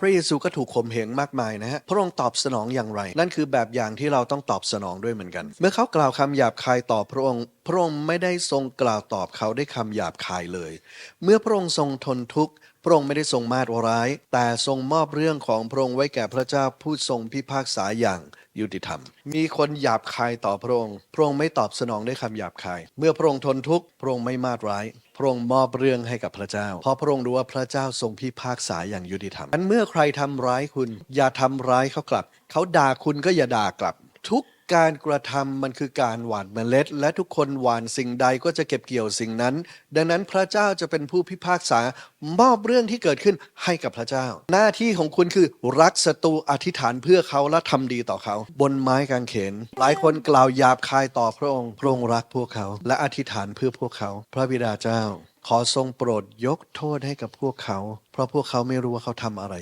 พระเยซูก็ถูกข่มเหงมากมายนะฮะ พระองค์ตอบสนองอย่างไร นั่นคือแบบอย่างที่เราต้องตอบสนองด้วยเหมือนกัน เมื่อเขากล่าวคำหยาบคายต่อพระองค์ พระองค์ไม่ได้ทรงกล่าวตอบเขาด้วยคำหยาบคายเลย เมื่อพระองค์ทรงทนทุกข์พระองค์ไม่ได้ทรงมาดร้าย แต่ทรงมอบเรื่องของพระองค์ไว้แก่พระเจ้าผู้ทรงพิพากษาอย่างยุติธรรม มีคนหยาบคายต่อพระองค์ พระองค์ไม่ตอบสนองด้วยคำหยาบคาย เมื่อพระองค์ทนทุกข์ พระองค์ไม่มาดร้าย พระองค์มอบเรื่องให้กับพระเจ้า เพราะพระองค์รู้ว่าพระเจ้าทรงพิพากษาอย่างยุติธรรมนั้นเมื่อใครทำร้ายคุณ อย่าทำร้ายเขากลับ เขาด่าคุณก็อย่าด่ากลับ ทุก การกระทำมันคือการหว่านเมล็ด และทุกคนหว่านสิ่งใดก็จะเก็บเกี่ยวสิ่งนั้น ดังนั้นพระเจ้าจะเป็นผู้พิพากษามอบเรื่องที่เกิดขึ้นให้กับพระเจ้า หน้าที่ของคุณคือรักศัตรูอธิษฐานเพื่อเขาและทำดีต่อเขา บนไม้กางเขน หลายคนกล่าวหยาบคายต่อพระองค์พระองค์รักพวกเขา และอธิษฐานเพื่อพวกเขา พระบิดาเจ้า ขอทรงโปรดยกโทษให้กับพวกเขา เพราะพวกเขาไม่รู้ว่าเขาทำอะไร